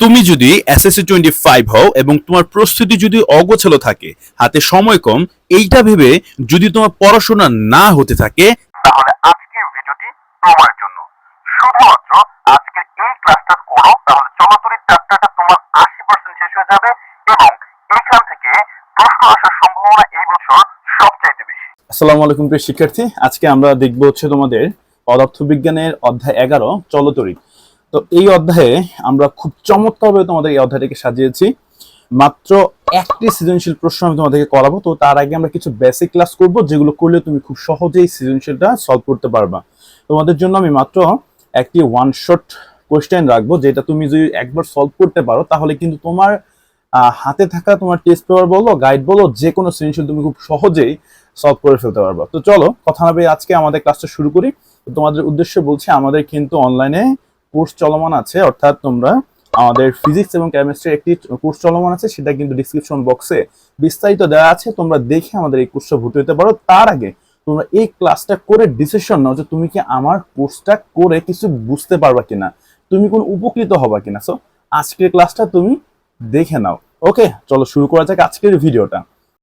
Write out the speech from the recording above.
তুমি যদি SSC twenty five হও এবং তোমার প্রস্তুতি যদি অগোছালো থাকে হাতে সময় কম এইটা ভেবে যদি তোমার পড়াশোনা না হতে থাকে তাহলে আজকের ভিডিওটি তোমার জন্য। শুধুমাত্র আজকের এই ক্লাসটা করো তাহলে চলতরির চ্যাপ্টারটা তোমার আশি পার্সেন্ট শেষ হয়ে যাবে এবং এখান থেকে প্রশ্ন আসার সম্ভাবনা এই বছর সবচাইতে বেশি। আসসালামু আলাইকুম প্রিয় শিক্ষার্থী আজকে আমরা দেখব হচ্ছে তোমাদের পদার্থবিজ্ঞানের অধ্যায় এগারো চলতরিৎ। তো এই অধ্যায়ে আমরা খুব চমৎকারভাবে তোমাদের এই অধ্যায়টাকে সাজিয়েছি। মাত্র একটি সৃজনশীল প্রশ্ন আমি তোমাদেরকে করাবো, তো তার আগে আমরা কিছু বেসিক ক্লাস করব, যেগুলো করলে তুমি খুব সহজেই সৃজনশীলটা সলভ করতে পারবা। তোমাদের জন্য আমি মাত্র একটি ওয়ান শট কোয়েশ্চেন রাখব, যেটা তুমি যদি একবার সলভ করতে পারো, তাহলে কিন্তু তোমার হাতে থাকা তোমার টেস্ট পেপার বলো গাইড বলো, যে কোনো সৃজনশীল তুমি খুব সহজেই সলভ করে ফেলতে পারবা। তো চলো, কথা না আজকে আমাদের ক্লাসটা শুরু করি। তোমাদের উদ্দেশ্য বলছি, আমাদের কিন্তু অনলাইনে কোর্স চলমান আছে, অর্থাৎ তোমরা আমাদের ফিজিক্স এবং কেমিস্ট্রির একটি কোর্স চলমান আছে, সেটা কিন্তু ডিসক্রিপশন বক্সে বিস্তারিত দেওয়া আছে, তোমরা দেখে আমাদের এই কোর্সটা ভর্তি হতে পারো। তার আগে তোমরা এই ক্লাসটা করে ডিসিশন নাও যে তুমি কি আমার কোর্সটা করে কিছু বুঝতে পারবা কিনা, তুমি কোন উপকৃত হবা কিনা। সো আজকের ক্লাসটা তুমি দেখে নাও। ওকে চলো শুরু করা যাক আজকের ভিডিওটা